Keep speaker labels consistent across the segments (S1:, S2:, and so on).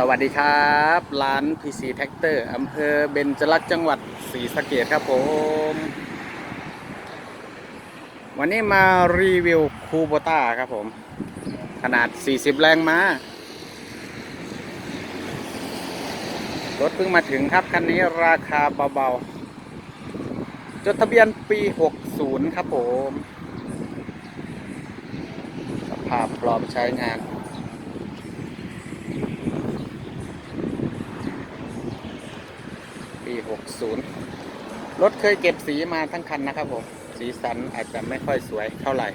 S1: สวัสดีครับ ร้าน PC t r a c t o r อำเภอเบญจลักษ์จังหวัดศรีสะเกดครับผม วันนี้มารีวิวคูโบต้าครับผม ขนาด 40 แรงม้ารถเพิ่งมาถึงครับ คันนี้ราคาเบาๆ จดทะเบียนปี 60 ครับผม สภาพพร้อมใช้งาน ปี60 รถเคยเก็บสีมาทั้งคันนะครับผม สีสันอาจจะไม่ค่อยสวยเท่าไหร่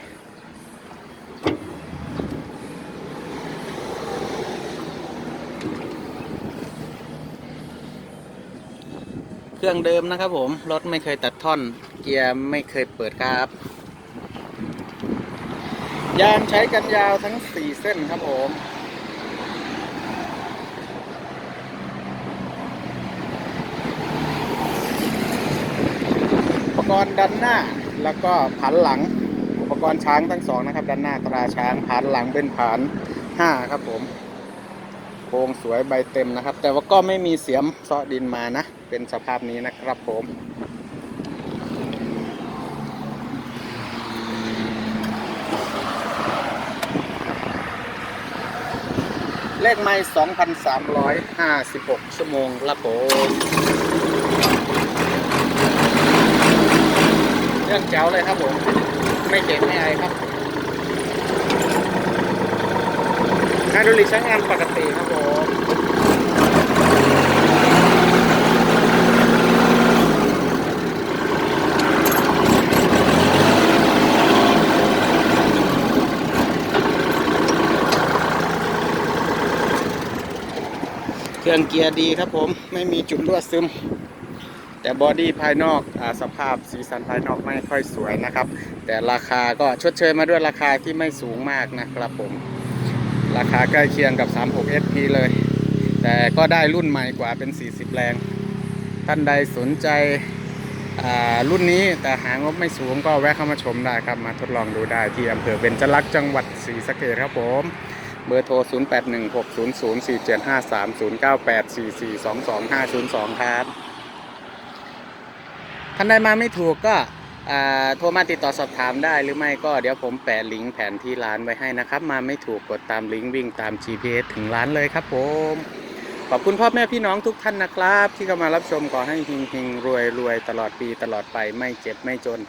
S1: เครื่องเดิมนะครับผม รถไม่เคยตัดท่อน เกียร์ไม่เคยเปิดครับ ยางใช้กันยาวทั้ง 4 เส้นครับผม กรณ์ดันหน้า แล้วก็ผันหลัง อุปกรณ์ช้างทั้งสองนะครับ ดันหน้าตราช้างผันหลังเป็นผันห้าครับผมโครงสวยใบเต็มนะครับ แต่ว่าก็ไม่มีเสียมเซาะดินมานะ เป็นสภาพนี้นะครับผมเลขไม่ 2,356 ชั่วโมงครับผมเรื่องแจ๋ วเลยครับผม ไม่เจ็บไม่ไอครับไฮดรอลิกใช้งานปกติครับผมเครื่องเกียร์ดีครับผมไม่มีจุดรั่วซึม แต่บอดี้ภายนอกอสภาพสีสันภายนอกไม่ค่อยสวยนะครับ แต่ราคาก็ชดเชยมาด้วยราคาที่ไม่สูงมากนะครับผม ราคาใกล้เคียงกับ 36 SP เลย แต่ก็ได้รุ่นใหม่กว่าเป็น 40 แรง ท่านใดสนใจรุ่นนี้แต่หางบไม่สูงก็แวะเข้ามาชมได้ครับ มาทดลองดูได้ที่อำเภอเบญจลักษณ์จังหวัดศรีสะเกษครับผมเบอร์โทร 08160047530984422502 ครับ ท่านใดมาไม่ถูกก็โทรมาติดต่อสอบถามได้หรือไม่ก็เดี๋ยวผมแปะลิงก์แผนที่ร้านไว้ให้นะครับ มาไม่ถูกกดตามลิงก์วิ่งตาม GPS ถึงร้านเลยครับผมขอบคุณพ่อแม่พี่น้องทุกท่านนะครับ ที่เข้ามารับชมขอให้เฮงๆรวยรวยตลอดปีตลอดไปไม่เจ็บไม่จน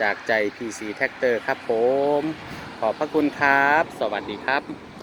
S1: จากใจ PC t r a c t o r ครับผม ขอบพระคุณครับ สวัสดีครับ